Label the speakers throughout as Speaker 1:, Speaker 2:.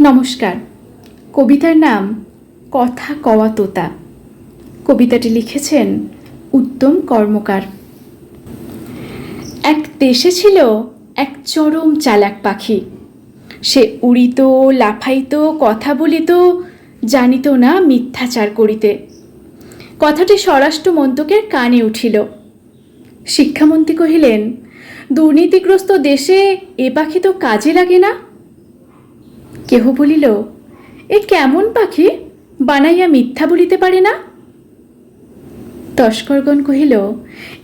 Speaker 1: নমস্কার। কবিতার নাম কথা কওয়া তোতা কবিতাটি লিখেছেন উত্তম কর্মকার। এক দেশে ছিল এক চরম চালাক পাখি। সে উড়িত, লাফাইত, কথা বলিত, জানিত না মিথ্যাচার করিতে। কথাটি স্বরাষ্ট্র মন্ত্রকের কানে উঠিল। শিক্ষামন্ত্রী কহিলেন, দুর্নীতিগ্রস্ত দেশে এ পাখি তো কাজে লাগে না? কেহ বলিল, এ কেমন পাখি? বানাইয়া মিথ্যা বলিতে পারে না? তস্করগণ কহিল,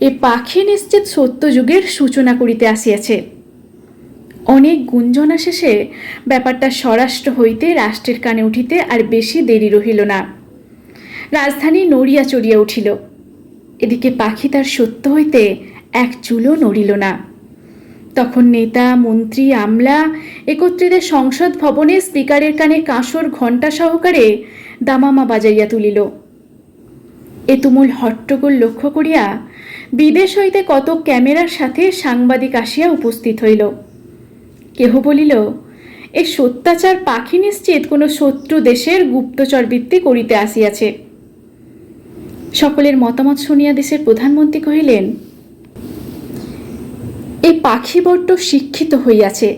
Speaker 1: এ পাখি নিশ্চিত সত্যযুগের সূচনা করিতে আসিয়াছে। অনেক গুঞ্জনা শেষে ব্যাপারটা স্বরাষ্ট্র হইতে রাষ্ট্রের কানে উঠিতে আর বেশি দেরি রহিল না। রাজধানী নড়িয়া চড়িয়া উঠিল। এদিকে পাখি তার সত্য হইতে এক চুলও নড়িল না। তখন নেতা, মন্ত্রী, আমলা একত্রিত সংসদ ভবনে স্পিকারের কানে কাঁসর ঘণ্টা সহকারে দামামা বাজাইয়া তুলিল। এ তুমুল হট্টগোল লক্ষ্য করিয়া বিদেশ হইতে কত ক্যামেরার সাথে সাংবাদিক আসিয়া উপস্থিত হইল। কেহ বলিল, এ সত্যাচার পাখি নিশ্চিত কোনো শত্রু দেশের গুপ্তচর বৃত্তি করিতে আসিয়াছে। সকলের মতামত শুনিয়া দেশের প্রধানমন্ত্রী কহিলেন পাখি বড্ড শিক্ষিত হইয়াছে,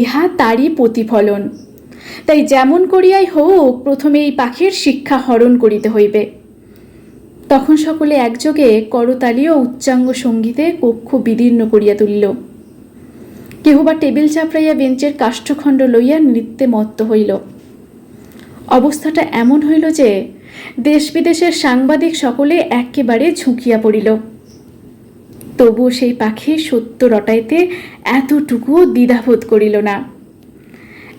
Speaker 1: ইহা তারই প্রতিফলন। তাই যেমন করিয়াই হোক প্রথমে এই পাখির শিক্ষা হরণ করিতে হইবে। তখন সকলে একযোগে করতালি ও উচ্চাঙ্গ সঙ্গীতে কক্ষ বিদীর্ণ করিয়া তুলিল। কেহ বা টেবিল চাপড়াইয়া বেঞ্চের কাষ্ঠখণ্ড লইয়া নৃত্যে মত্ত হইল। অবস্থাটা এমন হইল যে দেশ বিদেশের সাংবাদিক সকলে একেবারে ঝুঁকিয়া পড়িল। তবুও সেই পাখি সত্য রটাইতে এতটুকুও দ্বিধাবোধ করিল না।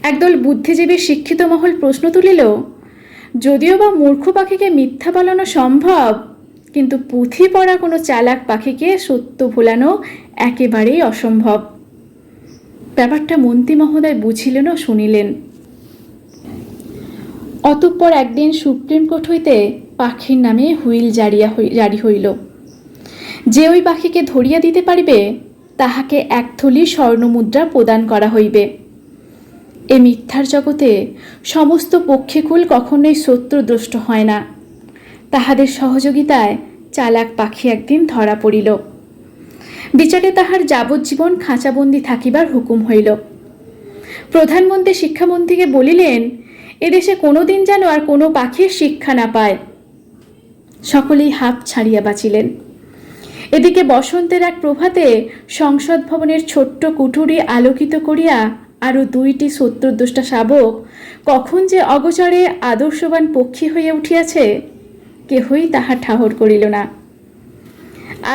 Speaker 1: একদল বুদ্ধিজীবী শিক্ষিত মহল প্রশ্ন তুলিল, যদিও বা মূর্খ পাখিকে মিথ্যা বলানো সম্ভব, কিন্তু পুঁথি পড়া কোনো চালাক পাখিকে সত্য ভোলানো একেবারেই অসম্ভব ব্যাপারটা মন্ত্রী মহোদয় বুঝিলেন ও শুনিলেন। অতঃপর একদিন সুপ্রিম কোর্ট হইতে পাখির নামে হুইল জারিয়া জারি হইল। যে ওই পাখিকে ধরিয়া দিতে পারিবে, তাহাকে এক থলি স্বর্ণমুদ্রা প্রদান করা হইবে। এ মিথ্যার জগতে সমস্ত পক্ষীকুল কখনোই শত্রুদ্রষ্ট হয় না। তাহাদের সহযোগিতায় চালাক পাখি একদিন ধরা পড়িল। বিচারে তাহার যাবজ্জীবন খাঁচাবন্দি থাকিবার হুকুম হইল। প্রধানমন্ত্রী শিক্ষামন্ত্রীকে বলিলেন, এদেশে কোনোদিন যেন আর কোনো পাখির শিক্ষা না পায়। সকলেই হাঁপ ছাড়িয়া বাঁচিলেন। এদিকে বসন্তের এক প্রভাতে সংসদ ভবনের ছোট্ট কুঠুরি আলোকিত করিয়া আরও দুইটি সত্যদ্রষ্টা শাবক কখন যে অগচরে আদর্শবান পক্ষী হইয়া উঠিয়াছে, কেহই তাহা ঠাহর করিল না।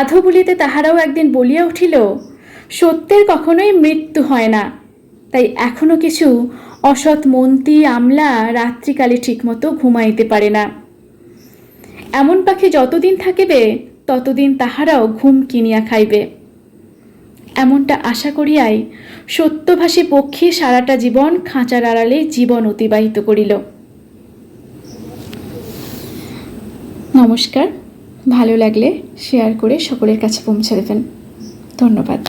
Speaker 1: আধো বলিতে তাহারাও একদিন বলিয়া উঠিল, সত্যের কখনোই মৃত্যু হয় না। তাই এখনও কিছু অসৎ মন্ত্রী আমলা রাত্রিকালে ঠিকমতো ঘুমাইতে পারে না। এমন পাখি যতদিন থাকিবে ততদিন তাহারাও ঘুম কিনিয়া খাইবে। এমনটা আশা করিয়াই সত্যভাষী পক্ষে সারাটা জীবন খাঁচার আড়ালে জীবন অতিবাহিত করিল। নমস্কার, ভালো লাগলে শেয়ার করে সকলের কাছে পৌঁছে দেবেন। ধন্যবাদ।